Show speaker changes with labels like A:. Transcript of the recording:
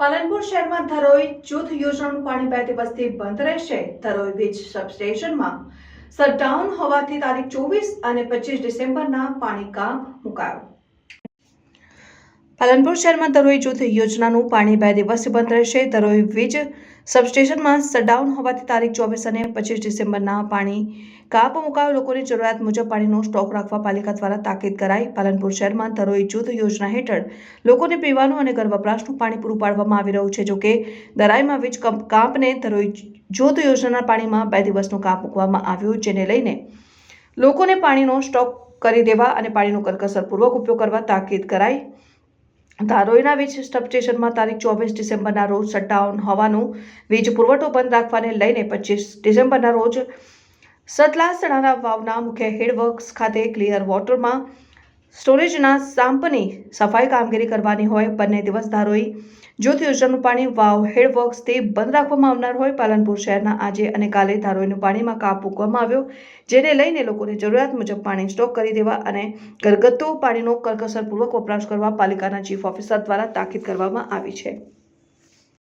A: પાલનપુર શહેરમાં ધરોઈ જૂથ યોજનાનું પાણી બે દિવસથી બંધ રહેશે. ધરોઈ વીજ સબસ્ટેશનમાં શટડાઉન હોવાથી તારીખ ચોવીસ અને પચીસ ડિસેમ્બરના પાણી કામ મુકાયો. પાલનપુર શહેરમાં તરોઈ જૂથ યોજનાનું પાણી બે દિવસ બંધ રહેશે. તરોઈ વીજ સબસ્ટેશનમાં શટડાઉન હોવાથી તારીખ ચોવીસ અને પચીસ ડિસેમ્બરના પાણી કાપ મુકાયો. લોકોની જરૂરિયાત મુજબ પાણીનો સ્ટોક રાખવા પાલિકા દ્વારા તાકીદ કરાઈ. પાલનપુર શહેરમાં ધરોઈ જૂથ યોજના હેઠળ લોકોને પીવાનું અને ઘર વપરાશનું પાણી પૂરું પાડવામાં આવી રહ્યું છે. જોકે દરાઈમાં વીજ કંપ- કાપને ધરોઈ જૂથ યોજનાના પાણીમાં બે દિવસનો કાપ મૂકવામાં આવ્યો, જેને લઈને લોકોને પાણીનો સ્ટોક કરી દેવા અને પાણીનો કરકસરપૂર્વક ઉપયોગ કરવા તાકીદ કરાઈ. ધારોઈના વીજ સ્ટેશનમાં તારીખ ચોવીસ ડિસેમ્બરના રોજ શટડાઉન હોવાનું વીજ પુરવઠો બંધ રાખવાને લઈને પચીસ ડિસેમ્બરના રોજ સતલાસણાના વાવના મુખ્ય હેડવર્ક્સ ખાતે ક્લિયર વોટરમાં સ્ટોરેજના સાંપની સફાઈ કામગીરી કરવાની હોય બંને દિવસ ધારોઈ જૂથ યોજનાનું પાણી, વાવ હેડવર્ક્સથી બંધ રાખવામાં આવનાર હોય. પાલનપુર શહેરના આજે અને કાલે ધારોઈનું પાણીમાં કાપ મૂકવામાં આવ્યો, જેને લઈને લોકોને જરૂરિયાત મુજબ પાણી સ્ટોક કરી દેવા અને ઘરગથ્થુ પાણીનો કરકસરપૂર્વક વપરાશ કરવા પાલિકાના ચીફ ઓફિસર દ્વારા તાકીદ કરવામાં આવી છે.